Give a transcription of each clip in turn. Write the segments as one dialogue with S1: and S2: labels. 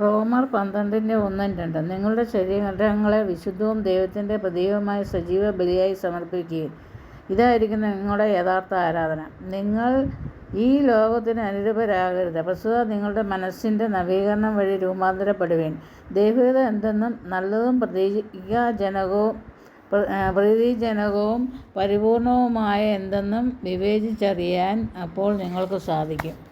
S1: റോമർ പന്ത്രണ്ടിന്റെ ഒന്നും രണ്ടും. നിങ്ങളുടെ ശരീരങ്ങളെ വിശുദ്ധവും ദൈവത്തിന്റെ പ്രതീകവുമായ സജീവ ബലിയായി സമർപ്പിക്കുകയും. ഇതായിരിക്കും നിങ്ങളുടെ യഥാർത്ഥ ആരാധന. നിങ്ങൾ ഈ ലോകത്തിന് അനുരൂപരാകരുത്. പ്രസ്തുത നിങ്ങളുടെ മനസ്സിന്റെ നവീകരണം വഴി രൂപാന്തരപ്പെടുവേൻ. ദൈവികത എന്തെന്നും നല്ലതും പ്രതീകാജനകവും പ്രീതിജനകവും പരിപൂർണവുമായ എന്തെന്നും വിവേചിച്ചറിയാൻ അപ്പോൾ നിങ്ങൾക്ക് സാധിക്കും.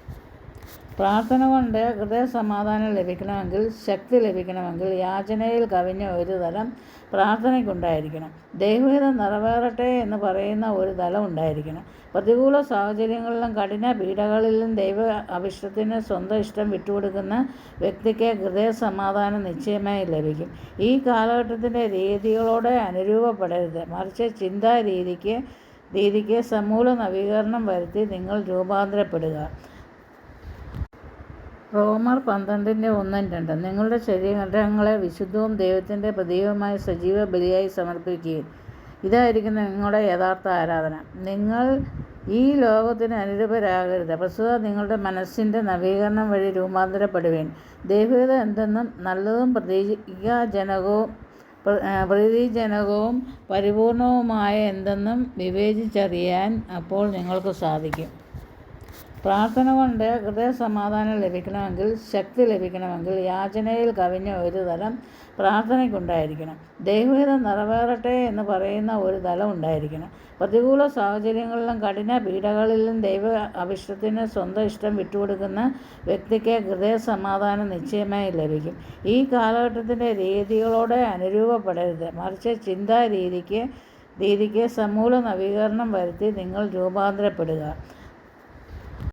S1: പ്രാർത്ഥന കൊണ്ട് ഹൃദയസമാധാനം ലഭിക്കണമെങ്കിൽ ശക്തി ലഭിക്കണമെങ്കിൽ യാചനയിൽ കവിഞ്ഞ ഒരു തലം പ്രാർത്ഥനയ്ക്കുണ്ടായിരിക്കണം. ദൈവഹിതം നിറവേറട്ടെ എന്ന് പറയുന്ന ഒരു തലം ഉണ്ടായിരിക്കണം. പ്രതികൂല സാഹചര്യങ്ങളിലും കഠിന പീഡകളിലും ദൈവ അഭിഷ്ടത്തിന് സ്വന്തം ഇഷ്ടം വിട്ടുകൊടുക്കുന്ന വ്യക്തിക്ക് ഹൃദയസമാധാനം നിശ്ചയമായി ലഭിക്കും. ഈ കാലഘട്ടത്തിന്റെ രീതികളോടെ അനുരൂപപ്പെടരുത്. മറിച്ച് ചിന്താ രീതിക്ക് രീതിക്ക് സമൂല നവീകരണം വരുത്തി നിങ്ങൾ രൂപാന്തരപ്പെടുക. റോമർ പന്ത്രണ്ടിന്റെ ഒന്നും രണ്ടും. നിങ്ങളുടെ ശരീരങ്ങളെ വിശുദ്ധവും ദൈവത്തിന്റെ പ്രതീകവുമായ സജീവ ബലിയായി സമർപ്പിക്കുകയും. ഇതായിരിക്കും നിങ്ങളുടെ യഥാർത്ഥ ആരാധന. നിങ്ങൾ ഈ ലോകത്തിന് അനുരൂപരാകരുത്. പ്രസ്തുത നിങ്ങളുടെ മനസ്സിന്റെ നവീകരണം വഴി രൂപാന്തരപ്പെടുവേൻ. ദൈവികത എന്തെന്നും നല്ലതും പ്രതീകാജനകവും പ്രീതിജനകവും പരിപൂർണവുമായ എന്തെന്നും വിവേചിച്ചറിയാൻ അപ്പോൾ നിങ്ങൾക്ക് സാധിക്കും. പ്രാർത്ഥന കൊണ്ട് ഹൃദയസമാധാനം ലഭിക്കണമെങ്കിൽ ശക്തി ലഭിക്കണമെങ്കിൽ യാചനയിൽ കവിഞ്ഞ ഒരു തലം പ്രാർത്ഥനയ്ക്കുണ്ടായിരിക്കണം. ദൈവഹിതം നിറവേറട്ടെ എന്ന് പറയുന്ന ഒരു തലം ഉണ്ടായിരിക്കണം. പ്രതികൂല സാഹചര്യങ്ങളിലും കഠിന പീഡകളിലും ദൈവ അഭിഷ്ടത്തിന് സ്വന്തം ഇഷ്ടം വിട്ടുകൊടുക്കുന്ന വ്യക്തിക്ക് ഹൃദയസമാധാനം നിശ്ചയമായി ലഭിക്കും. ഈ കാലഘട്ടത്തിന്റെ രീതികളോടെ അനുരൂപപ്പെടരുത്. മറിച്ച് ചിന്താ രീതിക്ക് രീതിക്ക് സമൂല നവീകരണം വരുത്തി നിങ്ങൾ രൂപാന്തരപ്പെടുക.